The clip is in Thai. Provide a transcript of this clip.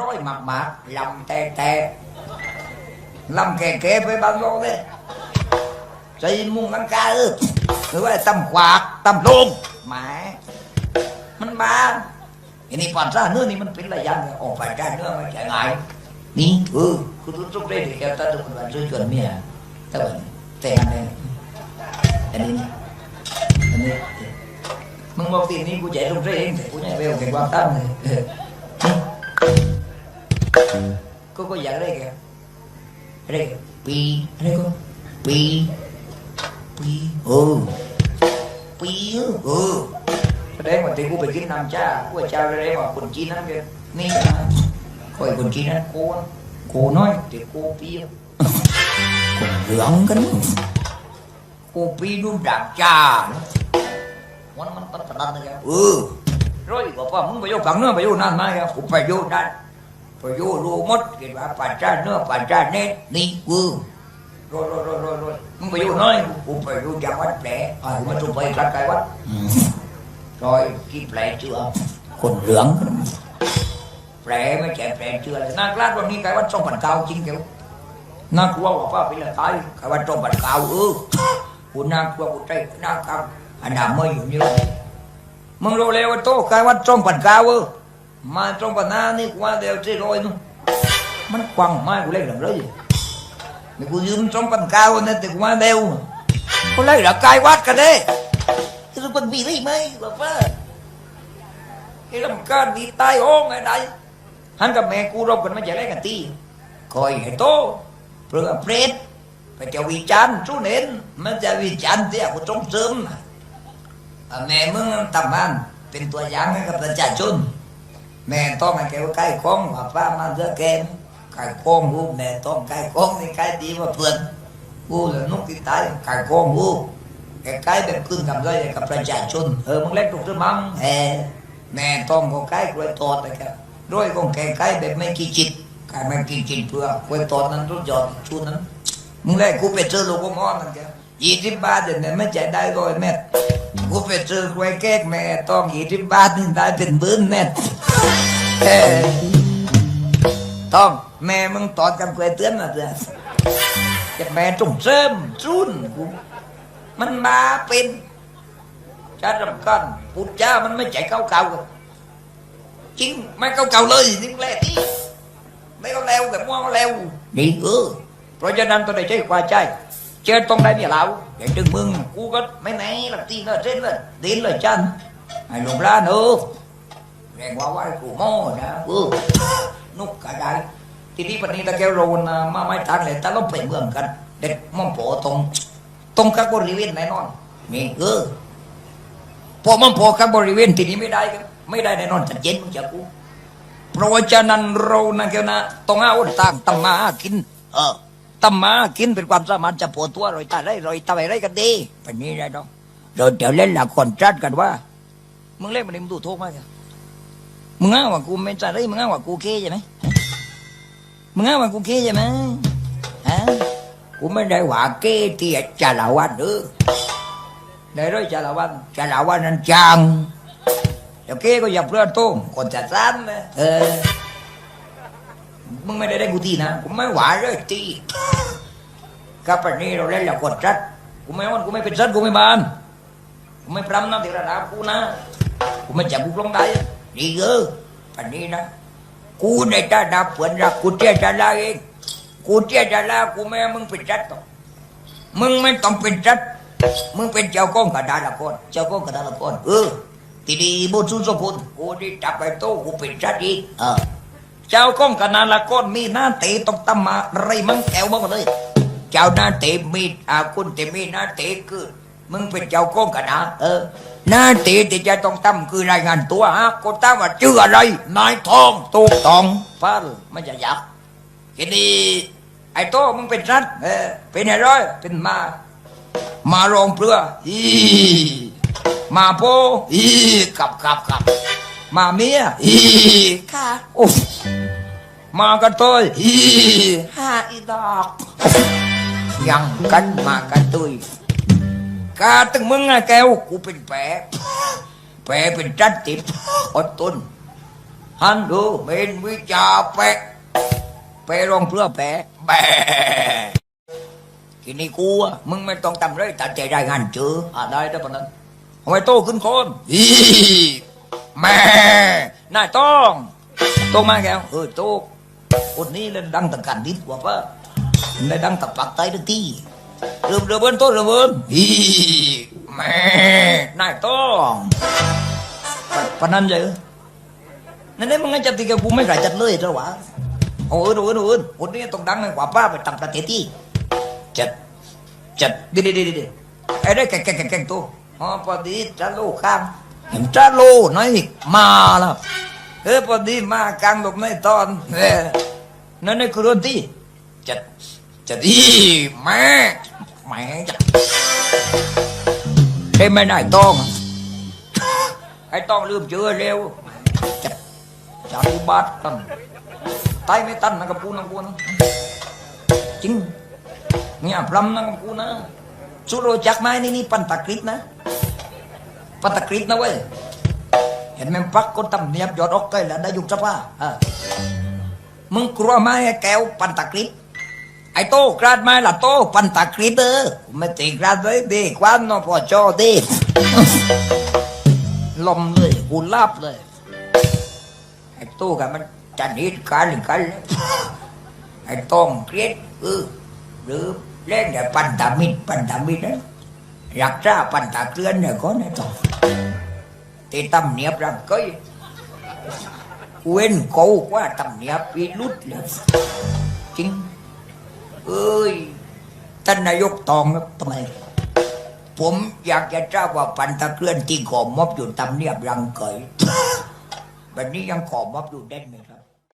ร้อยหมากหมากลำแต่แต่ลำแก่แก่ไปบางโลเลยใจมุงกันกาเออหรือว่าตำขวากตำลงหมามันม cô có dạy đây kìa đây kìa pi đây cô pi pi ừ pi ừ đấy mà thì cô phải kiếm năm cha cô cha ra đây mà quần chi năm kìa ní coi quần chi năm cô cô nói thì cô pi còn lưỡng cái cô pi luôn đạp cha nữa มันมันมันขนาดนั้นเออร้อยกว่ามึงไปอยู่ฝั่งเนื้อไปอยู่นั่นมาครับผมไปอยู่นั่นไปอยู่รู้หมดเกินว่าปัจจาเนื้อปัจจาเน็ตนี่กูรอยรอยรอยรอยรอยมึงไปอยู่น้อยกูไปอยู่จังหวัดแผลอ่ากูมาจุ่มไปรัดไกลวัดรอยกี่แผลเชื่อคนเหลืองแผลไม่ใช่แผลเชื่อเลยน่ากลัววันนี้ไกลวัดสองพันเก้าจริงเกี่ยวน่ากลัวว่าป้าเป็นอะไรตายไกลวัดสองพันเก้าเออกูน่ากลัวกูใจน่ากลัว anh làm mới nhiều như vậy mừng rồi leo tô cái mắt trong phần cao ơ mà trong phần na นี่ qua đều chơi rồi nữa มันกว้าเดียวเชียร์ร้อยมึงมากูเล่นหลังเลยนี่กูยืม trong phần cao nên thì qua đều กูเล่นหลังกายวัดกันเด้คือมันมีได้ไหมแบบว่าไอ้ลำการดีตายโอ้งไงได้หันกับแม่กูรบกันไม่จะเล่นกันตีคอยให้โตเพื่อเปรตไปจะวิจารณ์สู้เน้นมันจะวิจารณ์เสียกูจงเสริม à, mẹ มึงทำงานเป็นตัวอย่างให้กับประชาชน แม่ต้องให้แกใกล้คล้องว่าป้ามันเยอะแกมใกล้คล้องกูแม่ต้องใกล้คล้องนี่ใกล้ดีว่าเพื่อนกูเลยนุกที่ตายใกล้คล้องกูแกใกล้แบบขึ้นกับเลยกับประชาชนเออมึงเล็กถูกหรือมั้งเออแม่ต้องก็ใกล้กล้วยตอดนะครับด้วยของแกใกล้แบบไม่กี่จิตใกล้ไม่กี่จิตเพื่อกล้วยตอดนั้นรู้ยอดชุดนั้นมึงเล็กกูไปเจอลูกกูมอนนั่นแกยี่สิบบาทเดี๋ยวนี้ไม่จ่ายได้ร้อยเม็ด กูไปซื้อกล้วยแก้กแม่ต้องยี่สิบบาทนึงได้เป็นหมื่นเม็ดเอ้ยต้องแม่มึงตอดกับกล้วยเตือนมาเถอะจะแม่จงเสริมจุนกูมันมาเป็นชารำกันพุทธเจ้ามันไม่ใจเก่าเก่ากันจริงไม่เก่าเก่าเลยจริงแหละที่ไม่ก็แล้วแต่มั่วก็แล้วนี่เออเพราะฉะนั้นตองได้ใช้ควา เจิดต้องได้เมียเราอย่ายจึงมึงกูก็ไม่ไหนหลับตีก็เส้นเลยเดินเลยจันไอ้หลวงร้านเออแรงว่าว่ากูโม่นะเออนุกกระไดทีนี้ปันนี้ตะแกโรนมาไม่ทันเลยตะล้มไปเมืองกันเด็กมั่งโผตรงตรงกับบริเวณแน่นอนมีเออพอมั่งโผกับบริเวณทีนี้ไม่ได้กันไม่ได้แน่นอนจัดเย็นมึงจะกูเพราะว่าจะนั้นเรานะแกนะต้องเอาต่างตั้งมากิน เออ ตำมากินเป็นความสามารถจะปวดตัวรอยตาได้รอยตาไปไรกันดีไปนี้ได้ดองเราเดี๋ยวเล่นละครจัดกันว่า มึงเล่นมันนี่มึงดูโทษมากมึงอ้างว่ากูไม่จ่าได้มึงอ้างว่ากูเก้ใช่ไหมมึงอ้างว่ากูเก้ใช่ไหมฮะกูไม่ได้ว่าเก้ที่จ่าละวันเออได้ร้อยจ่าละวันจ่าละวันนั้นจังเดี๋ยวเกก็อย่าเพื่อนโต้งคนจัดสรรนะเออ มึงไม่ได้ได้กูตีนะกูไม่หวาเลยตีกับปนนี้เราเล่นละกดจัดกูไม่วันกูไม่เป็นจัดกูไม่บานกูไม่พรำนะที่ระดับกูนะกูไม่จับกูลงได้ดีเออปันนี้นะกูในตาดาเผื่อนรักกูเตี้ยจะลาเองกูเตี้ยจะลากูไม่มึงเป็นจัดต่อมึงไม่ต้องเป็นจัดมึงเป็นเจ้าก้องกระดาละคนเจ้าก้องกระดาละคนเออทีนี้บุญสุสกุลกูได้จับไปโตกูเป็นจัดอีกเออ เจ้าก้องกนาละก้อนมีหน้าเตะตกตำมาไรมังแกวบ้างเลย เจ้าหน้าเตะมีดอาคุณเตะมีหน้าเตะคือมึงเป็นเจ้าก้องกนาเออหน้าเตะที่จะต้องตำคือรายงานตัวฮะกูตามว่าชื่ออะไรนายทองตูกตองฟ้าหรือไม่จะยักทีนี้ไอ้โตมึงเป็นรัฐเออเป็นอะไรเป็นมา มารองเปลืออีมาโพอีกับกับกับมาเมียอีค่ะโอ้ มากันเตยอีห้าอีดอกยังกันมากันเตยกาตึงมึงอะแก้วกูเป็นแผลแผลเป็นจัดติดอดทนฮันดูเป็นวิจาแปะไปรองเพื่อแปะแบะทีนี้กูอะมึงไม่ต้องทำเลยตัดใจรายงานเจออ่าได้ได้ปะนั้นเอาไว้โตขึ้นคนอีแม่นายต้องโตมาแกวเออโต คนนี้เล่นดังตะกันดิดกว่าปะได้ดังตะปักไตทุกที่เริ่มเริ่มเบิ้ลโตเริ่มเบิ้ลอีแม่นายต้องปนันเจอนั่นนี่มึงงั้นจะตีกับกูไม่ไก่จัดเลยจ้าวะโอ้ยโอ้ยโอ้ยคนนี้ต้องดังกว่าป้าไปต่างประเทศที่จัดจัดดีดีดีดีไอ้ได้แก่แก่แก่แก่ตัวอ๋อพอดีจ้าโลข้างเห็นจ้าโลน้อยมาแล้วเออพอดีมากลางหลบในตอนเออ นั่นนี่คือเรื่องที่จัดจัดอีแม่แม่จัดใช่ไหมนายต้องไอ้ต้องลืมเจอเร็วจัดจารุบาทกันตายไม่ตันนะกับกูนะกูนะจริงเนี่ยพรำนะกับกูนะสุโรจักไหมนี่นี่ปันตะกริดนะปันตะกริดนะเว้ยเห็นไหมพักก็ตำเนียบยอดออกใกล้แล้วได้ยุกสภาอะ มึงกลัวไหมไอ้แก้วปันตะกริดไอ้โตกราดไหมล่ะโตปันตะกริดเออไม่ตีกราดเลยดีกวันนอพอจอดีลมเลยกูลาบเลยไอ้ตู้กับมันจะนิดกันหรือกันเลยไอ้ต้องเครียดเออหรือเล่นแต่ปันตามิดปันตามิดนะอยากจ้าปันตาเกลือนเนี่ยก็เนี่ยต้องตีตำเนียบรังก้อย เว้นกูว่าตำเนียบปีลุดเลยจริง เอ้ยท่านนายกตองครับทำไม ผมอยากจะทราบว่าปันตะเคลื่อนที่ขอมอบอยู่ตำเนียบรังเกยแบบนี้ยังขอมอบอยู่เด่นไหมครับ